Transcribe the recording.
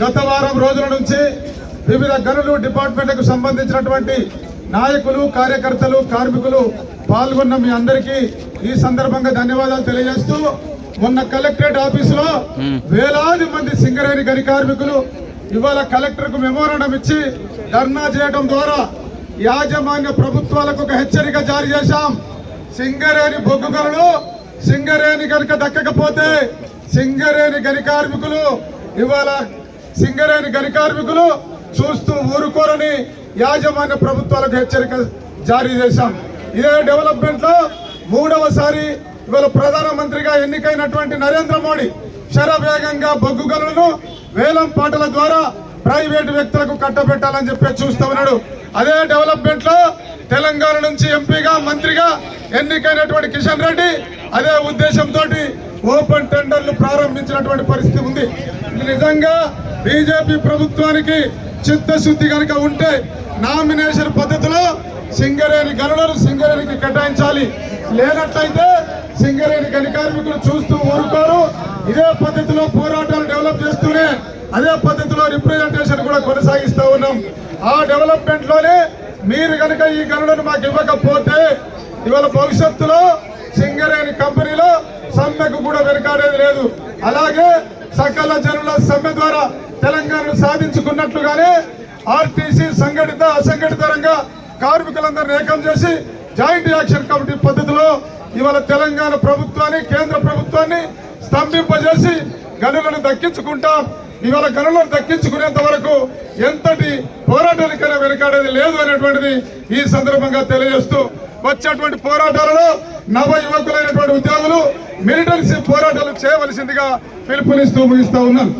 గత వారం రోజుల నుంచి వివిధ గనులు డిపార్ట్మెంట్లకు సంబంధించినటువంటి నాయకులు కార్యకర్తలు కార్మికులు పాల్గొన్న మీ అందరికీ ఈ సందర్భంగా ధన్యవాదాలు తెలియజేస్తూ మొన్న కలెక్టరేట్ ఆఫీసులో వేలాది మంది సింగరేణి గని కార్మికులు ఇవాళ కలెక్టర్కు మెమోరాండం ఇచ్చి ధర్నా చేయడం ద్వారా యాజమాన్య ప్రభుత్వాలకు ఒక హెచ్చరిక జారీ చేశాం. సింగరేణి బొగ్గు గనులు సింగరేణి కనుక దక్కకపోతే సింగరేణి గని కార్మికులు ఇవాళ సింగరేణి గని కార్మికులు చూస్తూ ఊరుకోరని యాజమాన్య ప్రభుత్వాలకు హెచ్చరిక జారీ చేశాం. ఇదే డెవలప్మెంట్లో మూడవసారి ఇవాళ ప్రధానమంత్రిగా ఎన్నికైనటువంటి నరేంద్ర మోడీ శరవేగంగా బొగ్గు గనులను వేలం పాటల ద్వారా ప్రైవేటు వ్యక్తులకు కట్టబెట్టాలని చెప్పి చూస్తూ ఉన్నాడు. అదే డెవలప్మెంట్లో తెలంగాణ నుంచి ఎంపీగా మంత్రిగా ఎన్నికైనటువంటి కిషన్ రెడ్డి అదే ఉద్దేశంతో ఓపెన్ టెండర్లు ప్రారంభించినటువంటి పరిస్థితి ఉంది. నిజంగా బీజేపీ ప్రభుత్వానికి చిత్తశుద్ధి కనుక ఉంటే నామినేషన్ పద్ధతిలో సింగరేణి గనులను సింగరేణికి కేటాయించాలి. లేనట్లయితే సింగరేణి గని కార్మికులు చూస్తూ ఊరుకోరు. ఇదే పద్ధతిలో పోరాటాలు డెవలప్ చేస్తూనే అదే పద్ధతిలో రిప్రజెంటేషన్ కూడా కొనసాగిస్తూ ఉన్నాం. ఆ డెవలప్మెంట్లోనే మీరు కనుక ఈ గనులను మాకు ఇవ్వకపోతే ఇవాళ భవిష్యత్తులో కూడా వెనకాడేది లేదు. అలాగే సకల జనుల సమ్మె ద్వారా తెలంగాణను సాధించుకున్నట్లుగానే ఆర్టీసీ సంఘటిత అసంఘటిత రంగ కార్మికులందరినీ ఏకం చేసి జాయింట్ యాక్షన్ కమిటీ పద్ధతిలో ఇవాళ తెలంగాణ ప్రభుత్వాన్ని కేంద్ర ప్రభుత్వాన్ని స్తంభింపజేసి గనులను దక్కించుకుంటాం. ఇవాళ గనులను దక్కించుకునేంత వరకు ఎంతటి పోరాటానికైనా వెనకాడేది లేదు అనేటువంటిది ఈ సందర్భంగా తెలియజేస్తూ వచ్చేటువంటి పోరాటాలలో నవ యువకులైనటువంటి ఉద్యోగులు మిలిటెన్సీ పోరాటాలు చేయవలసిందిగా పిలుపునిస్తూ ముగిస్తూ ఉన్నాను.